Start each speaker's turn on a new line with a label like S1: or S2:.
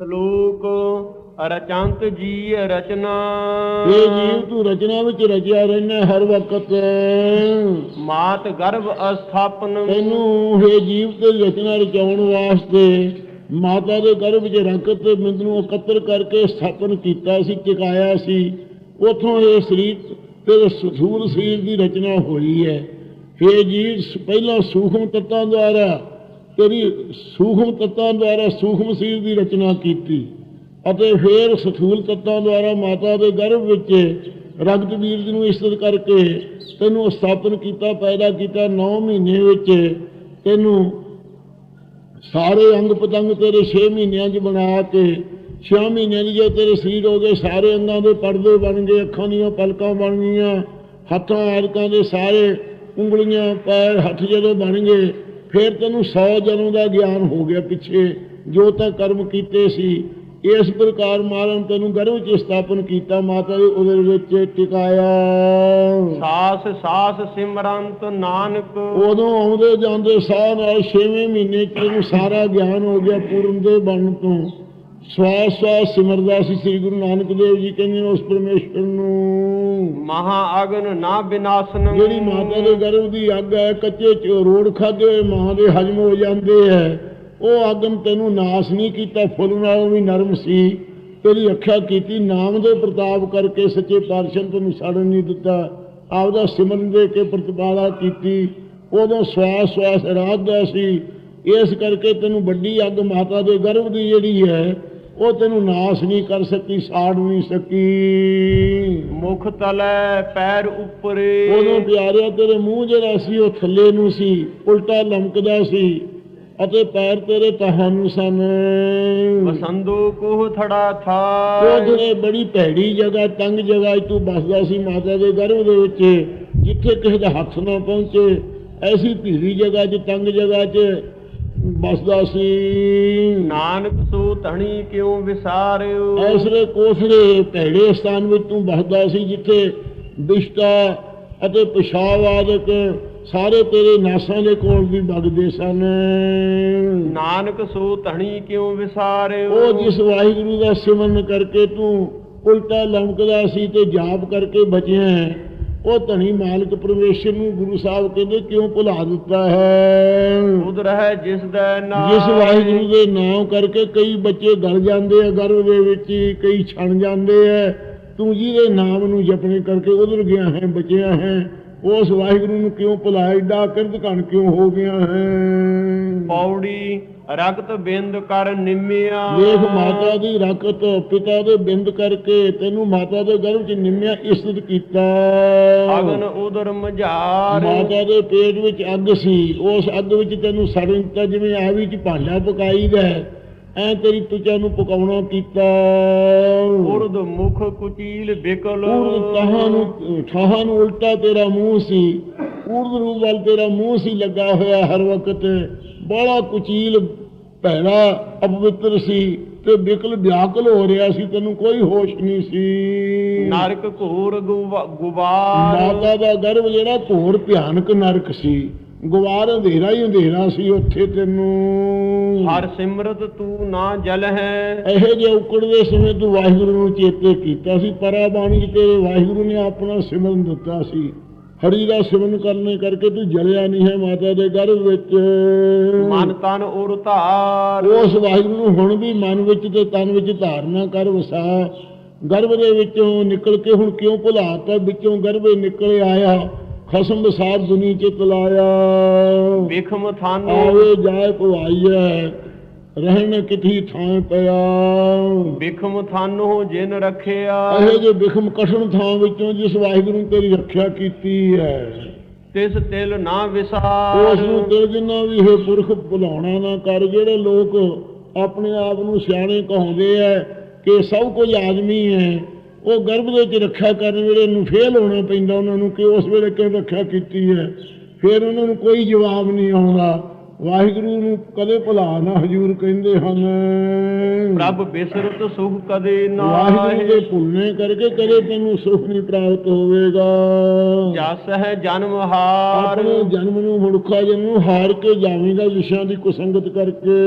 S1: ਸ਼ਲੋਕ ਰਚੰਤ ਜੀ ਰਚਨਾ।
S2: ਇਹ ਜੀਵ ਤੂੰ ਰਚਨਾ ਵਿੱਚ ਰਚਿਆ ਰਹਿਣਾ ਹਰ ਵਕਤ।
S1: ਮਾਤ ਗਰਭ ਅਸਥਾਪਨ।
S2: ਤੈਨੂੰ ਇਹ ਜੀਵ ਤੇ ਰਚਨਾ ਰਚਾਉਣ ਵਾਸਤੇ ਮਾਤਾ ਦੇ ਗਰਭ ਵਿੱਚ ਰੱਖ ਤੇ ਬਿੰਦ ਨੂੰ ਇਕੱਤਰ ਕਰਕੇ ਸਥਾਪਨ ਕੀਤਾ ਸੀ ਟਿਕਾਇਆ ਸੀ। ਉਥੋਂ ਇਹ ਸਰੀਰ ਤੇ ਸਥੂਲ ਸਰੀਰ ਦੀ ਰਚਨਾ ਹੋਈ ਹੈ। ਇਹ ਜੀਵ ਪਹਿਲਾਂ ਸੂਖਮ ਤੱਤਾਂ ਦੁਆਰਾ ਤੇਰੀ ਸੂਖਮ ਤੱਤਾਂ ਦੁਆਰਾ ਸੂਖਮ ਸਰੀਰ ਦੀ ਰਚਨਾ ਕੀਤੀ ਅਤੇ ਫਿਰ ਸਥੂਲ ਤੱਤਾਂ ਦੁਆਰਾ ਮਾਤਾ ਦੇ ਗਰਭ ਵਿੱਚ ਰਗਤ ਬੀਜ ਨੂੰ ਇਸਤਤ ਕਰਕੇ ਤੈਨੂੰ ਸਥਾਪਨ ਕੀਤਾ, ਪੈਦਾ ਕੀਤਾ 9 ਮਹੀਨੇ ਵਿੱਚ ਤੈਨੂੰ ਸਾਰੇ ਅੰਗ ਪਤੰਗ ਤੇਰੇ 6 ਮਹੀਨਿਆਂ 'ਚ ਬਣਾ ਕੇ 6 ਮਹੀਨਿਆਂ ਦੀ ਜੇ ਤੇਰੇ ਸਰੀਰ ਹੋ ਗਏ, ਸਾਰੇ ਅੰਗਾਂ ਦੇ ਪਰਦੇ ਬਣ ਗਏ, ਅੱਖਾਂ ਦੀਆਂ ਪਲਕਾਂ ਬਣ ਗਈਆਂ, ਹੱਥਾਂ ਆਰਕਾਂ ਦੇ ਸਾਰੇ ਉਂਗਲੀਆਂ, ਪੈਰ, ਹੱਥ ਜਦੋਂ ਬਣ ਗਏ ਫਿਰ ਤੈਨੂੰ 100 ਜਨਮ ਦਾ ਗਿਆਨ ਹੋ ਗਿਆ ਪਿੱਛੇ ਜੋ ਤਾਂ ਕਰਮ ਕੀਤੇ ਸੀ। ਇਸ ਪ੍ਰਕਾਰ ਮਾਰਨ ਤੈਨੂੰ ਗਰਭ 'ਚ ਸਥਾਪਨ ਕੀਤਾ ਮਾਤਾ ਦੇ ਉਹਦੇ ਵਿੱਚ ਟਿਕਾਇਆ।
S1: ਸਾਸ ਸਾਸ ਸਿਮਰੰਤ ਨਾਨਕ।
S2: ਉਦੋਂ ਆਉਂਦੇ ਜਾਂਦੇ ਸਾਹ ਨਾਲ 6ਵੇਂ ਮਹੀਨੇ ਚ ਇਹਨੂੰ ਸਾਰਾ ਗਿਆਨ ਹੋ ਗਿਆ ਪੂਰਨ ਦੇ ਬਣਨ ਤੋਂ। ਸਵਾਸ ਸਵਾਸ ਸਿਮਰਦਾ ਸੀ ਸ੍ਰੀ ਗੁਰੂ ਨਾਨਕ ਦੇਵ ਜੀ ਕਹਿੰਦੇ ਨੇ ਉਸ ਪਰਮੇਸ਼ਰ ਨੂੰ।
S1: ਮਹਾ ਅਗਨ ਨਾ ਬਿਨਾਸਨ।
S2: ਜਿਹੜੀ ਮਾਤਾ ਦੇ ਗਰਭ ਦੀ ਅੱਗ ਹੈ ਕੱਚੇ ਚ ਰੋੜ ਖਾਦੇ ਹੋਏ ਮਾਂ ਦੇ ਹਜਮ ਹੋ ਜਾਂਦੇ ਹੈ। ਉਹ ਅੱਗ ਨੇ ਤੈਨੂੰ ਨਾਸ ਨਹੀਂ ਕੀਤਾ ਫੁੱਲ ਨਾਲੋਂ ਵੀ ਨਰਮ ਸੀ। ਤੇਰੀ ਰੱਖਿਆ ਕੀਤੀ ਨਾਮ ਦੇ ਪ੍ਰਤਾਪ ਕਰਕੇ ਸੱਚੇ ਪਾਤਸ਼ਾਹ ਤੈਨੂੰ ਸੜਨ ਨਹੀਂ ਦਿੱਤਾ। ਆਪਦਾ ਸਿਮਰਨ ਦੇ ਕੇ ਪ੍ਰਤਿਪਾਲਾ ਕੀਤੀ। ਉਦੋਂ ਸਵਾਸ ਸਵਾਸ ਰਾਧਦਾ ਸੀ। ਇਸ ਕਰਕੇ ਤੈਨੂੰ ਵੱਡੀ ਅੱਗ ਮਾਤਾ ਦੇ ਗਰਭ ਦੀ ਜਿਹੜੀ ਹੈ ਉਹ ਤੈਨੂੰ ਨਾਸ ਨਹੀਂ ਕਰ ਸਕੀ ਸਾੜ ਨਹੀਂ ਸਕੀ।
S1: ਮੁਖ ਤਲੈ ਪੈਰ ਉੱਪਰੇ।
S2: ਉਦੋਂ ਪਿਆਰਿਆ ਤੇਰੇ ਮੂੰਹ ਜਿਹੜਾ ਸੀ ਉਹ ਥੱਲੇ ਨੂੰ ਸੀ ਉਲਟਾ ਲਮਕਦਾ ਸੀ ਅਤੇ ਪੈਰ ਤੇਰੇ ਤਹਾਂ ਨੂੰ ਸਨ।
S1: ਵਸੰਦੋ ਕੋਹ ਥੜਾ ਥਾ।
S2: ਉਹ ਜਿਹੜੇ ਬੜੀ ਭੈੜੀ ਜਗ੍ਹਾ ਤੰਗ ਜਗ੍ਹਾ 'ਚ ਤੂੰ ਬਸਦਾ ਸੀ ਮਾਤਾ ਦੇ ਗਰਭ ਦੇ ਵਿੱਚ ਜਿੱਥੇ ਕਿਸੇ ਦਾ ਹੱਥ ਨਾ ਪਹੁੰਚੇ ਐਸੀ ਭੀੜੀ ਜਗ੍ਹਾ 'ਚ ਤੰਗ ਜਗ੍ਹਾ 'ਚ ਬਸਦਾ ਸੀ।
S1: ਨਾਨਕ ਸੋ ਧਣੀ ਕਿਉ ਵਿਸਾਰਿਓ?
S2: ਐਸਰੇ ਕੋਸਰੇ ਭੈੜੇ ਸਥਾਨ ਵਿੱਚ ਤੂੰ ਬਸਦਾ ਸੀ ਜਿੱਥੇ ਵਿਸ਼ਟਾ ਅਤੇ ਪਿਸ਼ਾਬ ਆਦਿਕ ਸਾਰੇ ਤੇਰੇ ਨਾਸਾਂ ਦੇ ਕੋਲ ਵੀ ਵਗਦੇ ਸਨ।
S1: ਨਾਨਕ ਸੋ ਧਣੀ ਕਿਉ ਵਿਸਾਰਿਓ?
S2: ਉਹ ਜਿਸ ਵਾਹਿਗੁਰੂ ਦਾ ਸਿਮਰਨ ਕਰਕੇ ਤੂੰ ਉਲਟਾ ਲਮਕਦਾ ਸੀ ਤੇ ਜਾਪ ਕਰਕੇ ਬਚਿਆ ਹੈ, ਉਹ ਧਣੀ ਮਾਲਕ ਪਰਮੇਸ਼ਰ ਨੂੰ ਗੁਰੂ ਸਾਹਿਬ ਕਹਿੰਦੇ ਕਿਉਂ ਭੁਲਾ ਦਿੱਤਾ ਹੈ?
S1: ਉਦ ਰਹਿ ਜਿਸ ਦਾ ਨਾਮ
S2: ਜਿਸ ਵਾਹਿਗੁਰੂ ਦੇ ਨਾਮ ਕਰਕੇ ਕਈ ਬੱਚੇ ਗਲ ਜਾਂਦੇ ਆ ਗਰਭ ਦੇ ਵਿੱਚ ਹੀ, ਕਈ ਛਣ ਜਾਂਦੇ ਆ। ਤੂੰ ਜਿਹਦੇ ਨਾਮ ਨੂੰ ਜਪਣੇ ਕਰਕੇ ਉਧਰ ਗਿਆ ਹੈ ਬਚਿਆ ਹੈ। ਉਸ ਵਾਹਿਗੁਰੂ ਨੂੰ ਕਿਉਂ ਭੁਲਾਇਆ? ਏਡਾ ਕਿਰਤ ਘਣ ਕਿਉਂ ਹੋ ਗਿਆ ਹੈ?
S1: ਪੌੜੀ ਰਗਤ ਬਿੰਦ ਕਰ ਨਿਮਿਆ।
S2: ਵੇਖ ਮਾਤਾ ਦੀ ਰਕਤ ਪਿਤਾ ਦੇ ਬਿੰਦ ਕਰਕੇ ਤੈਨੂੰ ਮਾਤਾ ਦੇ ਗਰਭ ਚ ਨਿੰਮਿਆ ਇਸਤ ਕੀਤਾ।
S1: ਅਗਨ ਉਦਰ ਮਝਾਰ।
S2: ਮਾਤਾ ਦੇ ਪੇਟ ਵਿੱਚ ਅੱਗ ਸੀ। ਉਸ ਅੱਗ ਵਿੱਚ ਤੈਨੂੰ ਸੜਨ ਦਿੱਤਾ ਜਿਵੇਂ ਆਵੀ ਚ ਭਾਂਡਾ ਪਕਾਈਦਾ ਹੈ, ਐ ਤੇਰੀ ਤੁਚਾ ਨੂੰ ਪਕਾਉਣਾ ਕੀਤਾ।
S1: ਉਰਦ ਮੁਖ ਕੁਚੀਲ ਬਿਕਲ।
S2: ਉਰਦ ਤਹਾਂ ਨੂੰ ਠਾਹਾਂ ਨੂੰ ਉਲਟਾ ਤੇਰਾ ਮੂੰਹ ਸੀ। ਉਰਦ ਰੂਪ ਵੱਲ ਤੇਰਾ ਮੂੰਹ ਸੀ ਲੱਗਾ ਹੋਇਆ ਹਰ ਵਕਤ। ਬੜਾ ਕੁਚੀਲ ਭੈੜਾ ਅਪਵਿੱਤਰ ਸੀ ਤੇ ਬਿਕਲ ਵਿਆਕਲ ਹੋ ਰਿਹਾ ਸੀ ਤੈਨੂੰ ਕੋਈ ਹੋਸ਼ ਨਹੀਂ ਸੀ।
S1: ਨਰਕ ਘੋਰ ਗੁਬਾਰ।
S2: ਮਾਤਾ ਦਾ ਗਰਭ ਜਿਹੜਾ ਘੋਰ ਭਿਆਨਕ ਨਰਕ ਸੀ। ਗੁਵਾਰ ਅੰਧੇਰਾ ਹੀ ਅੰਧੇਰਾ ਸੀ ਉੱਥੇ ਤੈਨੂੰ।
S1: ਹਰ ਸਿਮਰਤ ਤੂੰ ਨਾ ਜਲ ਹੈ
S2: ਇਹੋ ਜਿਹੇ ਉਕੜਦੇ ਸਮੇਂ ਤੂੰ ਵਾਹਿਗੁਰੂ ਨੂੰ ਚੇਤੇ ਕੀਤਾ ਸੀ ਪਰਾ ਬਾਣੀ 'ਚ ਤੇਰੇ ਵਾਹਿਗੁਰੂ ਨੇ ਆਪਣਾ ਸਿਮਰਨ ਦਿੱਤਾ ਸੀ। ਹਰੀ ਦਾ ਸਿਮਰਨ ਕਰਨੇ ਕਰਕੇ ਤੂੰ ਜਲਿਆ ਨਹੀਂ ਹੈ ਮਾਤਾ ਦੇ ਗਰਭ ਵਿੱਚ।
S1: ਮਨ ਤਨ ਉਰ ਧਾਰ।
S2: ਉਸ ਵਾਹਿਗੁਰੂ ਨੂੰ ਹੁਣ ਵੀ ਮਨ ਵਿੱਚ ਤੇ ਤਨ ਵਿੱਚ ਧਾਰਨਾ ਕਰ ਵਸਾ। ਗਰਭ ਦੇ ਵਿੱਚੋਂ ਨਿਕਲ ਕੇ ਹੁਣ ਕਿਉਂ ਭੁਲਾਤਾ ਵਿੱਚੋਂ ਗਰਭੇ ਨਿਕਲ ਆਇਆ। ਖਸਮ ਬਸਾਰ ਦੁਨੀ ਚ ਤਲਾਇਆ
S1: ਵਿਖਮ ਥਾਨੋ।
S2: ਆਵੇ ਜਾਏ ਭਵਾਈਐ ਰਹਿਣ ਕਿਥੀ ਥਾਂ ਪਿਆ।
S1: ਵਿਖਮ ਥਾਨੋ ਜਿਨ ਰਖਿਆ।
S2: ਇਹ ਜੇ ਬਿਖਮ ਕਠਨ ਥਾਂ ਵਿੱਚੋਂ ਜਿਸ ਵਾਹਿਗੁਰੂ ਤੇਰੀ ਰੱਖਿਆ ਕੀਤੀ ਹੈ।
S1: ਤਿਸ ਤਿਲ ਨਾ
S2: ਉਸ
S1: ਵਿਸਾਰ
S2: ਨੂੰ ਦਿਲ ਜਿੰਨਾ ਵੀ ਇਹ ਪੁਰਖ ਭੁਲਾਉਣਾ ਨਾ ਕਰ। ਜਿਹੜੇ ਲੋਕ ਆਪਣੇ ਆਪ ਨੂੰ ਸਿਆਣੇ ਕਹਾਉਂਦੇ ਆ ਕਿ ਸਭ ਕੁਝ ਆਦਮੀ ਹੈ ਉਹ ਗਰਭ ਦੇ ਵਿੱਚ ਰੱਖਿਆ ਕਰਨ ਵੇਲੇ ਨੂੰ ਫੇਲ ਹੋਣਾ ਪੈਂਦਾ ਉਹਨਾਂ ਨੂੰ ਕਿ ਉਸ ਵੇਲੇ ਕਿਉਂ ਰੱਖਿਆ ਕੀਤੀ ਹੈ? ਫਿਰ ਉਹਨਾਂ ਨੂੰ ਕੋਈ ਜਵਾਬ ਨਹੀਂ ਆਉਂਦਾ। ਵਾਹਿਗੁਰੂ ਨੂੰ ਕਦੇ ਭੁਲਾ ਨਾ ਹਜੂਰ ਕਹਿੰਦੇ ਹਨ।
S1: ਪ੍ਰਭ ਬਿਸਰਤ ਸੁਖ ਕਦੇ
S2: ਵਾਹਿਗੁਰੂ ਦੇ ਭੁੱਲਣੇ ਕਰਕੇ ਕਦੇ ਤੈਨੂੰ ਸੁਖ ਨਹੀਂ ਪ੍ਰਾਪਤ ਹੋਵੇਗਾ।
S1: ਜਸ ਹੈ ਜਨਮ ਹਾਰ।
S2: ਆਪਣੇ ਜਨਮ ਨੂੰ ਮਨੁੱਖਾ ਜਨਮ ਨੂੰ ਹਾਰ ਕੇ ਜਾਵੇਂਗਾ ਵਿਸ਼ਿਆਂ ਦੀ ਕੁਸੰਗਤ ਕਰਕੇ।